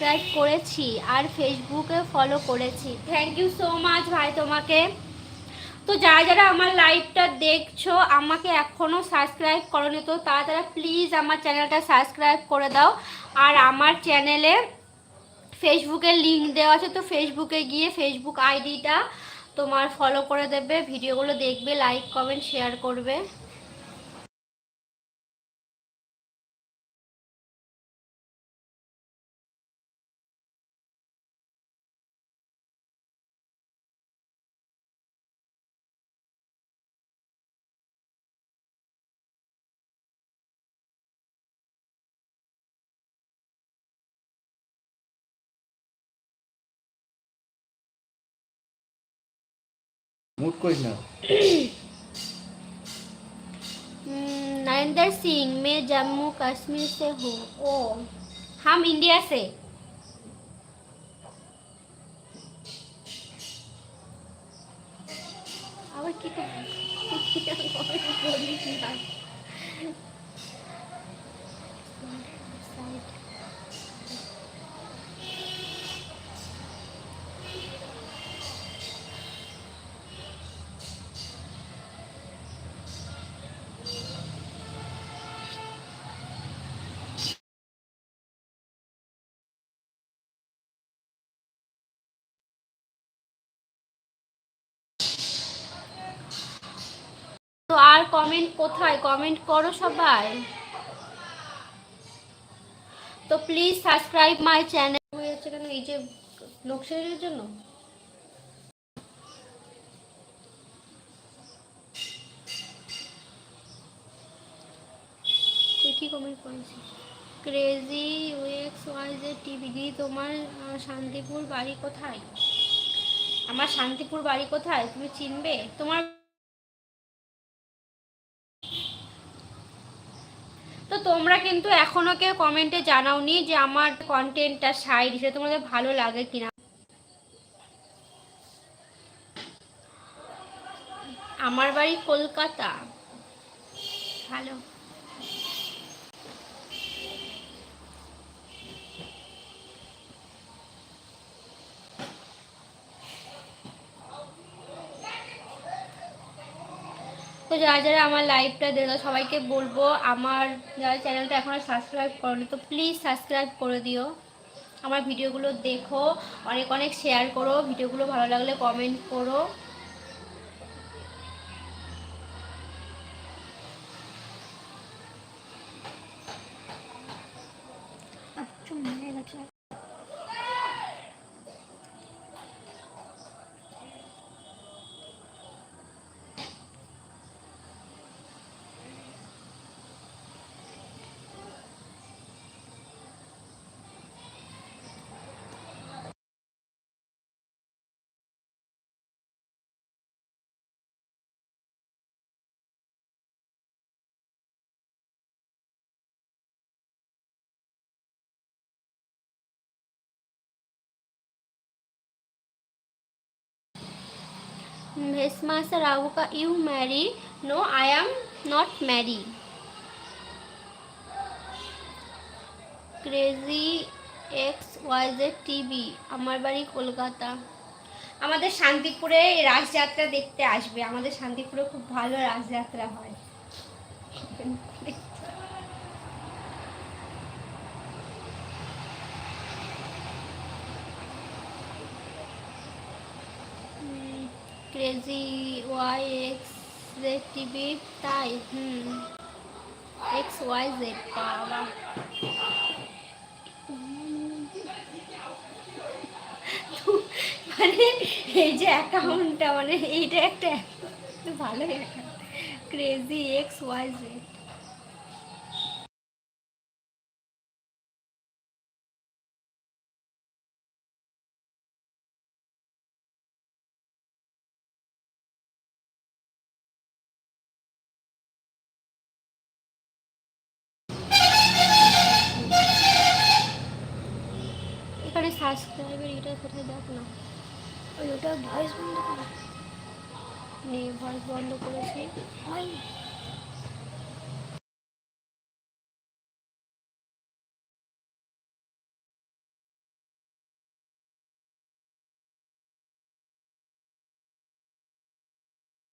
Subscribe করেছি আর ফেসবুকে follow করেছি। থ্যাংক ইউ সো মাচ ভাই তোমাকে। তো যারা যারা আমার লাইভটা দেখছ, আমাকে এখনও সাবস্ক্রাইব করনি, তো তারা তারা প্লিজ আমার চ্যানেলটা সাবস্ক্রাইব করে দাও। আর আমার চ্যানেলে ফেসবুকের লিঙ্ক দেওয়া আছে, তো ফেসবুকে গিয়ে ফেসবুক আইডিটা তোমার ফলো করে দেবে। ভিডিওগুলো দেখবে লাইক কমেন্ট শেয়ার করবে। মুট করিস না हम्म, नरेंद्र सिंह मैं जम्मू कश्मीर से हूँ ओ हम इंडिया से কমেন্ট কোথায়? কমেন্ট করো সবাই। তো প্লিজ সাবস্ক্রাইব মাই চ্যানেল হয়ে যাচ্ছে কেন এই যে লোকসানের জন্য? কি comment crazy X Y TV তোমার শান্তিপুর বাড়ি কোথায়? আমার শান্তিপুর বাড়ি কোথায়? তুমি চিনবে? তোমার তোমরা কিন্তু এখনও কেউ কমেন্টে জানাওনি যে আমার কন্টেন্টটা সাইড হিসেবে তোমাদের ভালো লাগে কিনা। আমার বাড়ি কলকাতা। ভালো। তো যারা যারা আমার লাইভটা দেখো, সবাইকে বলব, আমার যারা চ্যানেলটা এখনও সাবস্ক্রাইব করনি, তো প্লিজ সাবস্ক্রাইব করে দিও। আমার ভিডিওগুলো দেখো, অনেক অনেক শেয়ার করো ভিডিওগুলো ভালো লাগলে কমেন্ট করো। Vesmasa Ravuka, you marry? No I am not marry crazy X Y Z TV আমার বাড়ি কলকাতা। আমাদের শান্তিপুরে রাসযাত্রা দেখতে আসবে। আমাদের শান্তিপুরে খুব ভালো রাসযাত্রা হয়। Crazy Y X Z TV তাই হুম এক্স ওয়াই জেড বাবা মানে এই যে অ্যাকাউন্টটা মানে এইটা একটা ভালো account crazy X Y Z সাবস্ক্রাইবের এটা কোথায় দেখ না। ওই ওটা ভয়েস বন্ধ করে। নিয়ে ভয়েস বন্ধ করেছি। হয়